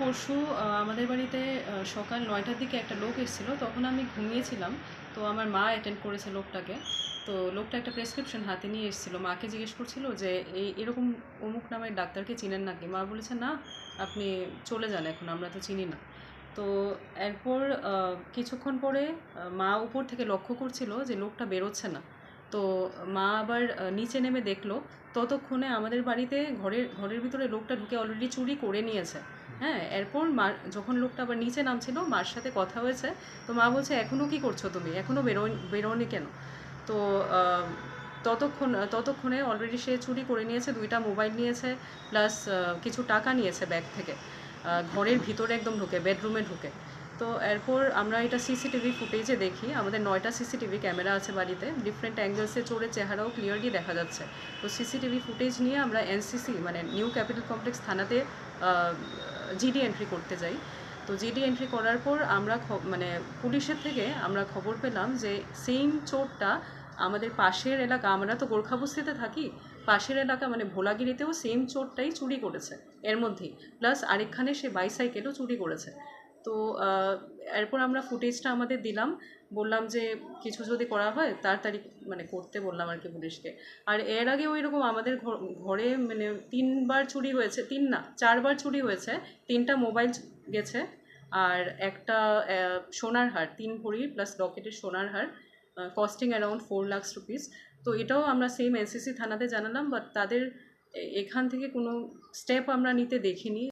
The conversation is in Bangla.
পরশু আমাদের বাড়িতে সকাল নয়টার দিকে একটা লোক এসেছিল, তখন আমি ঘুমিয়েছিলাম। তো আমার মা অ্যাটেন্ড করেছে লোকটাকে। তো লোকটা একটা প্রেসক্রিপশন হাতে নিয়ে এসেছিল। মাকে জিজ্ঞেস করছিল যে এই এরকম অমুক নামের ডাক্তারকে চিনেন নাকি? মা বলেছে, না, আপনি চলে যান এখন, আমরা তো চিনি না। তো এরপর কিছুক্ষণ পরে মা উপর থেকে লক্ষ্য করছিল যে লোকটা বেরোচ্ছে না। তো মা আবার নিচে নেমে দেখল। ততক্ষণে আমাদের বাড়িতে ঘরের ঘরের ভিতরে লোকটা ঢুকে অলরেডি চুরি করে নিয়েছে। হ্যাঁ এরপর মা, যখন লোকটা আবার নিচে নামছিল, মার সাথে কথা হয়েছে, তো মা বলছে এখনও কি করছ তুমি? এখনও বেরো বেরোনি কেন? তো ততক্ষণ, ততক্ষণে অলরেডি সে চুরি করে নিয়েছে, দুইটা মোবাইল নিয়েছে প্লাস কিছু টাকা নিয়েছে ব্যাগ থেকে। ঘরের ভিতরে একদম ঢুকে বেডরুমে ঢুকে। তো এরপর আমরা এটা সিসিটিভি ফুটেজে দেখি। আমাদের নয়টা সিসিটিভি ক্যামেরা আছে বাড়িতে। ডিফারেন্ট অ্যাঙ্গেলসে চোরের চেহারাও ক্লিয়ারলি দেখা যাচ্ছে। তো সিসিটিভি ফুটেজ নিয়ে আমরা এনসিসি মানে নিউ ক্যাপিটাল কমপ্লেক্স থানাতে জিডি এন্ট্রি করতে যাই। তো জিডি এন্ট্রি করার পর আমরা মানে পুলিশের থেকে আমরা খবর পেলাম যে সেম চোরটা আমাদের পাশের এলাকা, আমরা তো গোর্খাবস্তিতে থাকি, পাশের এলাকা মানে ভোলাগিরিতেও সেম চোরটাই চুরি করেছে, এর মধ্যেই। প্লাস আরেকখানে সে বাইসাইকেলও চুরি করেছে। তো এরপর আমরা ফুটেজটা আমাদের দিলাম। বললাম যে, কিছু যদি করা হয় তাড়াতাড়ি মানে করতে বললাম আর কি পুলিশকে। আর এর আগে ওই রকম আমাদের ঘর- মানে তিনবার চুরি হয়েছে, তিন না, চারবার চুরি হয়েছে। তিনটা মোবাইল গেছে আর একটা সোনার হার, তিন ভরি প্লাস লকেটের সোনার হার costing around four lakhs rupees তো এটাও আমরা সেম এনসিসি থানাতে জানালাম বাট তাদের এখান থেকে কোনো স্টেপ আমরা নিতে দেখিনি।